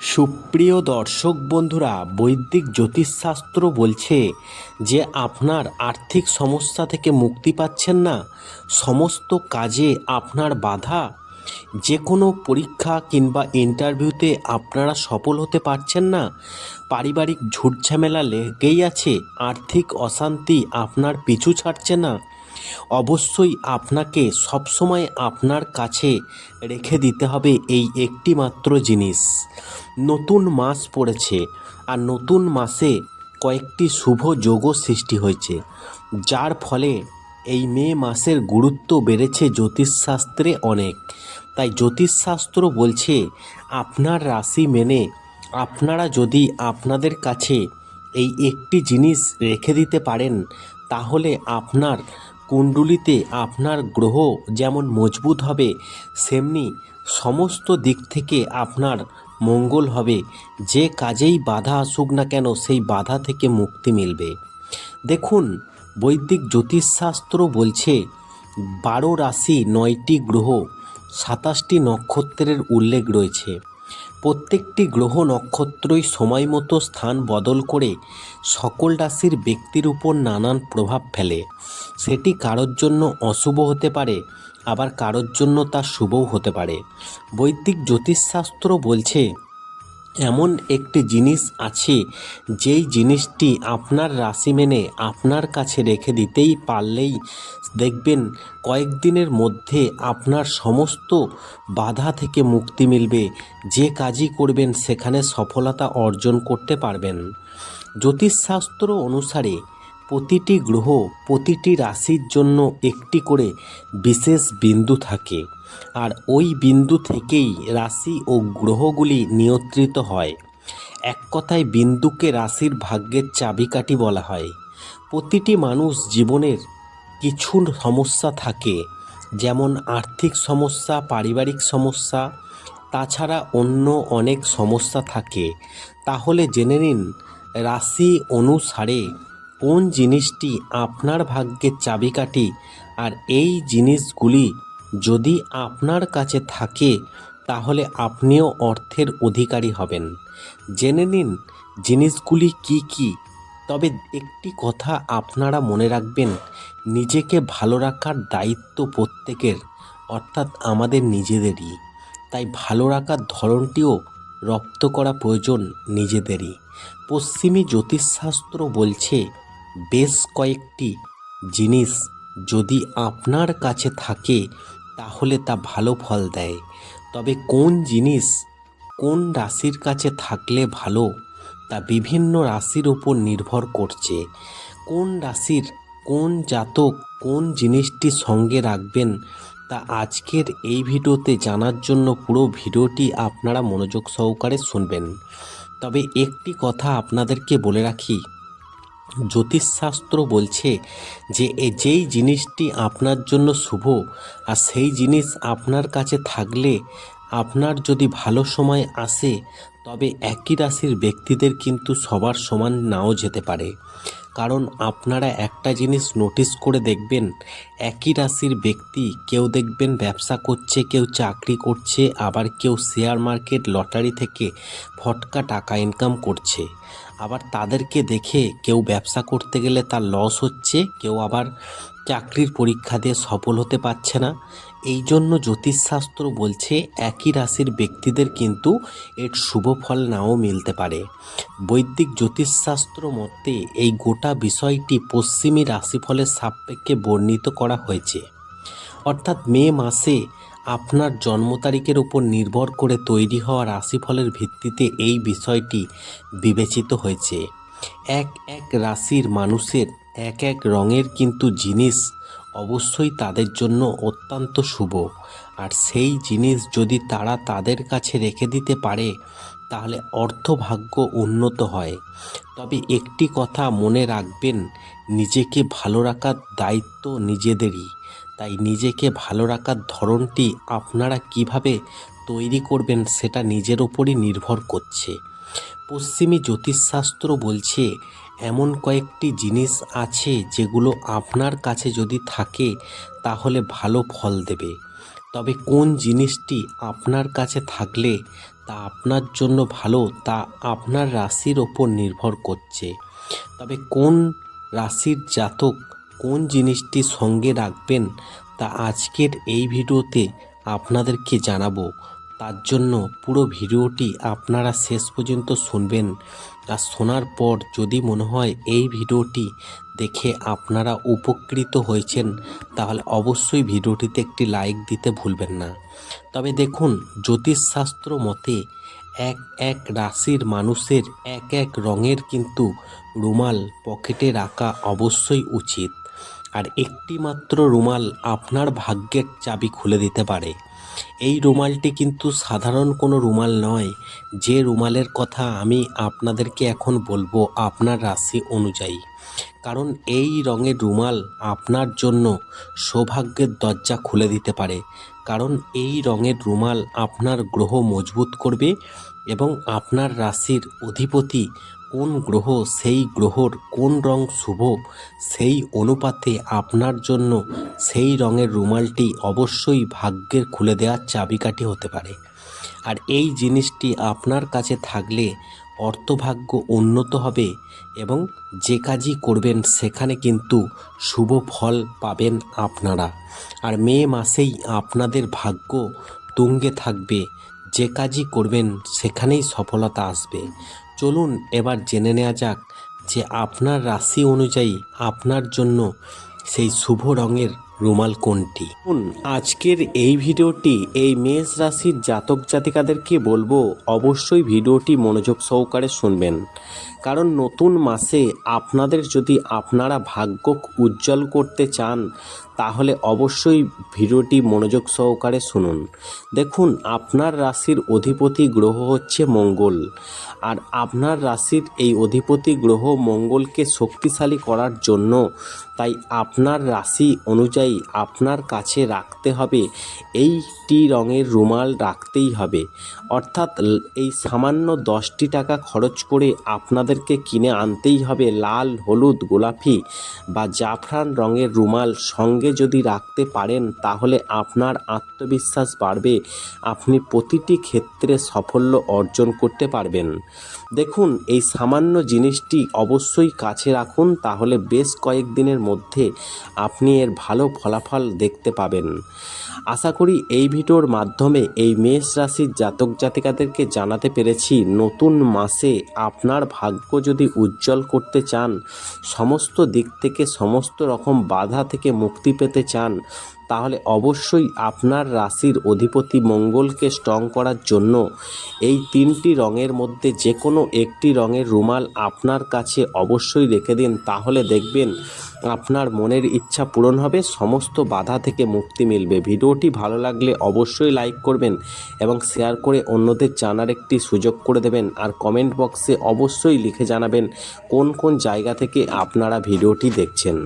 সুপ্রিয় দর্শক বন্ধুরা, বৈদিক জ্যোতিষশাস্ত্র বলছে যে আপনার আর্থিক সমস্যা থেকে মুক্তি পাচ্ছেন না। সমস্ত কাজে আপনার বাধা। যে কোনো পরীক্ষা কিংবা ইন্টারভিউতে আপনারা সফল হতে পারছেন না। পারিবারিক ঝুটঝামেলা লেগেই আছে। আর্থিক অশান্তি আপনার পিছু ছাড়ছে না। অবশ্যই আপনাকে সবসময় আপনার কাছে রেখে দিতে হবে এই একটি মাত্র জিনিস। নতুন মাস পড়েছে আর নতুন মাসে কয়েকটি শুভ যোগও সৃষ্টি হয়েছে, যার ফলে এই মে মাসের গুরুত্ব বেড়েছে জ্যোতিষশাস্ত্রে অনেক। তাই জ্যোতিষশাস্ত্র বলছে, আপনার রাশি মেনে আপনারা যদি আপনাদের কাছে এই একটি জিনিস রেখে দিতে পারেন, তাহলে আপনার কুণ্ডলিতে আপনার গ্রহ যেমন মজবুত হবে, সেমনি সমস্ত দিক থেকে আপনার মঙ্গল হবে। যে কাজেই বাধা আসুক না কেন, সেই বাধা থেকে মুক্তি মিলবে। দেখুন, বৈদিক জ্যোতিষশাস্ত্র বলছে, বারো রাশি নয়টি গ্রহ, সাতাশটি নক্ষত্রের উল্লেখ রয়েছে। প্রত্যেকটি গ্রহ নক্ষত্রই সময় মতো স্থান বদল করে সকল রাশির ব্যক্তির উপর নানান প্রভাব ফেলে। সেটি কারোর জন্য অশুভ হতে পারে, আবার কারোর জন্য তা শুভও হতে পারে। বৈদিক জ্যোতিষশাস্ত্র বলছে এমন একটি জিনিস আছে, যেই জিনিসটি আপনার রাশি মেনে আপনার কাছে রেখে দিতেই পারলেই দেখবেন কয়েকদিনের মধ্যে আপনার সমস্ত বাধা থেকে মুক্তি মিলবে। যে কাজই করবেন, সেখানে সফলতা অর্জন করতে পারবেন। জ্যোতিষশাস্ত্র অনুসারে প্রতিটি গ্রহ প্রতিটি রাশির জন্য একটি করে বিশেষ বিন্দু থাকে। আর ওই বিন্দু থেকেই রাশি ও গ্রহগুলি নিয়ন্ত্রিত হয়। এক কথায় বিন্দুকে রাশির ভাগ্যের চাবিকাঠি বলা হয়। প্রতিটি মানুষ জীবনের কিছু সমস্যা থাকে, যেমন আর্থিক সমস্যা, পারিবারিক সমস্যা, তাছাড়া অন্য অনেক সমস্যা থাকে। তাহলে জেনে নিন, রাশি অনুসারে কোন জিনিসটি আপনার ভাগ্যের চাবিকাঠি? আর এই জিনিসগুলি যদি আপনার কাছে থাকে, তাহলে আপনিও অর্থের অধিকারী হবেন। জেনে নিন, জিনিসগুলি কি কি? তবে একটি কথা আপনারা মনে রাখবেন, নিজেকে ভালো রাখার দায়িত্ব প্রত্যেকের, অর্থাৎ আমাদের নিজেদেরই। তাই ভালো রাখার ধরনটিও রপ্ত করা প্রয়োজন নিজেদেরই। পশ্চিমী জ্যোতিষশাস্ত্র বলছে বেশ কয়েকটি জিনিস যদি আপনার কাছে থাকে, তাহলে তা ভালো ফল দেয়। তবে কোন জিনিস কোন রাশির কাছে থাকলে ভালো, তা বিভিন্ন রাশির উপর নির্ভর করছে। কোন রাশির কোন জাতক কোন জিনিসটি সঙ্গে রাখবেন, তা আজকের এই ভিডিওতে জানার জন্য পুরো ভিডিওটি আপনারা মনোযোগ সহকারে শুনবেন। তবে একটি কথা আপনাদেরকে বলে রাখি জ্যোতিষশাস্ত্র বলছে যে যেই জিনিসটি আপনার জন্য শুভ, আর সেই জিনিস আপনার কাছে থাকলে আপনার যদি ভালো সময় আসে, তবে একই রাশির ব্যক্তিদের কিন্তু সবার সমান নাও যেতে পারে। কারণ আপনারা একটা জিনিস নোটিস করে দেখবেন, একই রাশির ব্যক্তি কেউ দেখবেন ব্যবসা করছে, কেউ চাকরি করছে, আবার কেউ শেয়ার মার্কেট, লটারি থেকে ফটকা টাকা ইনকাম করছে। আবার তাদেরকে দেখে কেউ ব্যবসা করতে গেলে তার লস হচ্ছে, কেউ আবার চাকরির পরীক্ষা দিয়ে সফল হতে পারছে না। এই জন্য জ্যোতিষশাস্ত্র বলছে একই রাশির ব্যক্তিদের কিন্তু এর শুভ ফল নাও মিলতে পারে। বৈদিক জ্যোতিষশাস্ত্র মতে এই গোটা বিষয়টি পশ্চিমী রাশিফলের সাপেক্ষে বর্ণিত করা হয়েছে। অর্থাৎ মে মাসে আপনার জন্ম তারিখের উপর নির্ভর করে তৈরি হওয়া রাশিফলের ভিত্তিতে এই বিষয়টি বিবেচিত হয়েছে। এক এক রাশির মানুষের এক এক রঙের কিন্তু জিনিস অবশ্যই তাদের জন্য অত্যন্ত শুভ। আর সেই জিনিস যদি তারা তাদের কাছে রেখে দিতে পারে, তাহলে অর্থভাগ্য উন্নত হয়। তবে একটি কথা মনে রাখবেন, নিজেকে ভালো রাখার দায়িত্ব নিজেদেরই। তাই নিজেকে ভালো রাখার ধরনটি আপনারা কীভাবে তৈরি করবেন সেটা নিজের ওপরই নির্ভর করছে। পশ্চিমী জ্যোতিষশাস্ত্র বলছে, এমন কয়েকটি জিনিস আছে যেগুলো আপনার কাছে যদি থাকে, তাহলে ভালো ফল দেবে। তবে কোন জিনিসটি আপনার কাছে থাকলে তা আপনার জন্য ভালো, তা আপনার রাশির ওপর নির্ভর করছে। তবে কোন রাশির জাতক কোন জিনিসটি সঙ্গে রাখবেন তা আজকের এই ভিডিওতে আপনাদেরকে জানাব। তার জন্য পুরো ভিডিওটি আপনারা শেষ পর্যন্ত শুনবেন। আর শোনার পর যদি মনে হয় এই ভিডিওটি দেখে আপনারা উপকৃত হয়েছেন, তাহলে অবশ্যই ভিডিওটিতে একটি লাইক দিতে ভুলবেন না। তবে দেখুন, জ্যোতিষশাস্ত্র মতে এক এক রাশির মানুষের এক এক রঙের কিন্তু রুমাল পকেটে রাখা অবশ্যই উচিত। আর একটি মাত্র রুমাল আপনার ভাগ্যের চাবি খুলে দিতে পারে। এই রুমালটি কিন্তু সাধারণ কোনো রুমাল নয়। যে রুমালের কথা আমি আপনাদেরকে এখন বলব আপনার রাশি অনুযায়ী। কারণ এই রঙের রুমাল আপনার জন্য সৌভাগ্যের দরজা খুলে দিতে পারে। কারণ এই রঙের রুমাল আপনার গ্রহ মজবুত করবে এবং আপনার রাশির অধিপতি কোন গ্রহ সেই গ্রহর কোন রং শুভ, সেই অনুপাতে আপনার জন্য সেই রঙের রুমালটি অবশ্যই ভাগ্যের খুলে দেওয়ার চাবিকাঠি হতে পারে। আর এই জিনিসটি আপনার কাছে থাকলে অর্থভাগ্য উন্নত হবে এবং যে কাজই করবেন সেখানে কিন্তু শুভ ফল পাবেন আপনারা। আর মে মাসেই আপনাদের ভাগ্য তুঙ্গে থাকবে, যে কাজই করবেন সেখানেই সফলতা আসবে। চলুন এবার জেনে নেওয়া যাক যে আপনার রাশি অনুযায়ী আপনার জন্য সেই শুভ রঙের রুমাল কোনটি। আজকের এই ভিডিওটি এই মেষ রাশির জাতক জাতিকাদেরকে বলব অবশ্যই ভিডিওটি মনোযোগ সহকারে শুনবেন। কারণ নতুন মাসে আপনাদের যদি আপনারা ভাগ্য উজ্জ্বল করতে চান তাহলে অবশ্যই ভিডিওটি মনোযোগ সহকারে শুনুন। দেখুন, আপনার রাশির অধিপতি গ্রহ হচ্ছে মঙ্গল। আর আপনার রাশির এই অধিপতি গ্রহ মঙ্গলকে শক্তিশালী করার জন্য তাই আপনার রাশি অনুযায়ী আপনার কাছে রাখতে হবে। এইটি রঙের রুমাল রাখতেই হবে। অর্থাৎ এই সামান্য দশটি টাকা খরচ করে আপনাদেরকে কিনে আনতেই হবে লাল, হলুদ, গোলাপি বা জাফরান রঙের রুমাল সঙ্গে যদি রাখতে পারেন, তাহলে আপনার আত্মবিশ্বাস বাড়বে। আপনি প্রতিটি ক্ষেত্রে সাফল্য অর্জন করতে পারবেন। দেখুন, এই সামান্য জিনিসটি অবশ্যই কাছে রাখুন, তাহলে বেশ কয়েকদিনের মধ্যে আপনি এর ভালো ফলাফল দেখতে পাবেন। আশা করি এই ভিডিওর মাধ্যমে এই মেষ রাশির জাতক জাতিকাদেরকে জানাতে পেরেছি, নতুন মাসে আপনার ভাগ্য যদি উজ্জ্বল করতে চান, সমস্ত দিক থেকে সমস্ত রকম বাধা থেকে মুক্তি পেতে চান, তাহলে অবশ্যই আপনার রাশির অধিপতি মঙ্গলকে স্ট্রং করার জন্য এই তিনটি রঙের মধ্যে যে কোনো একটি রঙের রুমাল আপনার কাছে অবশ্যই রেখে দিন। তাহলে দেখবেন আপনার মনের ইচ্ছা পূরণ হবে, সমস্ত বাধা থেকে মুক্তি মিলবে। ভিডিওটি ভালো লাগলে অবশ্যই লাইক করবেন এবং শেয়ার করে অন্যদের জানার একটি সুযোগ করে দেবেন। আর কমেন্ট বক্সে অবশ্যই লিখে জানাবেন কোন কোন জায়গা থেকে আপনারা ভিডিওটি দেখছেন।